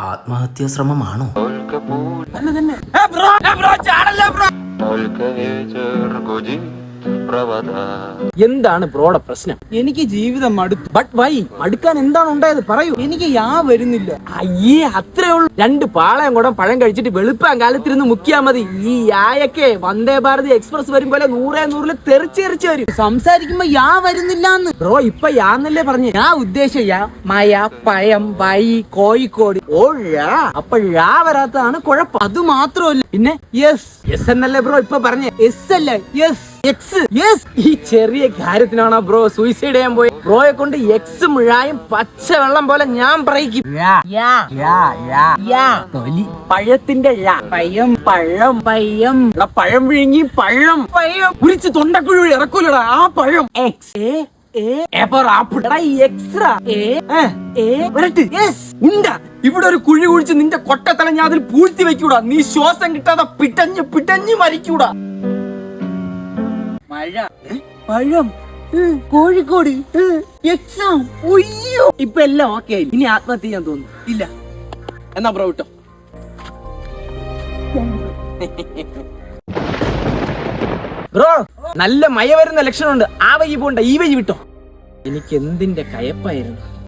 ആത്മഹത്യാ ശ്രമമാണോ? തന്നെ. തന്നെ എന്താണ് ബ്രോടെ പ്രശ്നം? എനിക്ക് ജീവിതം മടുത്തു. ബട്ട് വൈ മടുക്കാൻ എന്താണ് ഉണ്ടായത്? പറയൂ. എനിക്ക് യാ വരുന്നില്ല. അയ്യേ അത്രേ ഉള്ളൂ. രണ്ട് പാളയം കൂടെ പഴം കഴിച്ചിട്ട് വെളുപ്പാൻ കാലത്തിരുന്ന് മുക്കിയാ മതി. ഈ യായൊക്കെ വന്ദേ ഭാരത് എക്സ്പ്രസ് വരും പോലെ നൂറേ നൂറിൽ തെറിച്ചെറിച്ച് വരും. സംസാരിക്കുമ്പോ യാ വരുന്നില്ല എന്ന് ബ്രോ ഇപ്പൊ യാന്നല്ലേ പറഞ്ഞു? ഞാൻ ഉദ്ദേശിച്ച യാ മയ പഴം വൈ കോഴിക്കോട്. ഓ യാ അപ്പൊ യാ വരാത്തതാണ് കുഴപ്പം. അത് മാത്രമല്ല. പിന്നെ യെസ്. യെസ് എന്നല്ലേ ബ്രോ ഇപ്പൊ പറഞ്ഞേ? എസ് അല്ല യെസ്. എക്സ് യെസ് ഈ ചെറിയ കാര്യത്തിനാണോ ബ്രോ സൂയിസൈഡ് ചെയ്യാൻ പോയി. ബ്രോയെ കൊണ്ട് എക്സ് മുഴായും പച്ച വെള്ളം പോലെ ഞാൻ പറയിക്കും. പഴത്തിന്റെ പയ്യം പയം. പഴം. പയ്യം പഴം വിഴുങ്ങി പഴം. പയം. കുരിച്ച് തൊണ്ടക്കുഴി ഇറക്കൂലടാ ആ പഴം. എക്സ് ഏ, ഇവിടെ ഒരു കുഴി കുഴിച്ച് നിന്റെ കൊട്ടത്തല ഞാൻ അതിൽ പൂഴ്ത്തി വെക്കൂടാ. നീ ശ്വാസം കിട്ടാതെ പിടഞ്ഞ് പിടഞ്ഞ് മരിക്കൂടാ. മഴ. പഴം. കോഴിക്കോട്. എക്സാം. ഒയ്യോ ഇപ്പൊ എല്ലാം ഓക്കെ ആയി. ഇനി ആത്മഹത്യ ചെയ്യാൻ തോന്നുന്നു. ഇല്ല. എന്നാ ബ്രോ വിട്ടോ. ബ്രോ നല്ല മയ വരുന്ന ലക്ഷണം ഉണ്ട് ആ വഴി പോണ്ട ഈ വഴി വിട്ടോ. എനിക്ക് എന്തിന്റെ കയപ്പായിരുന്നു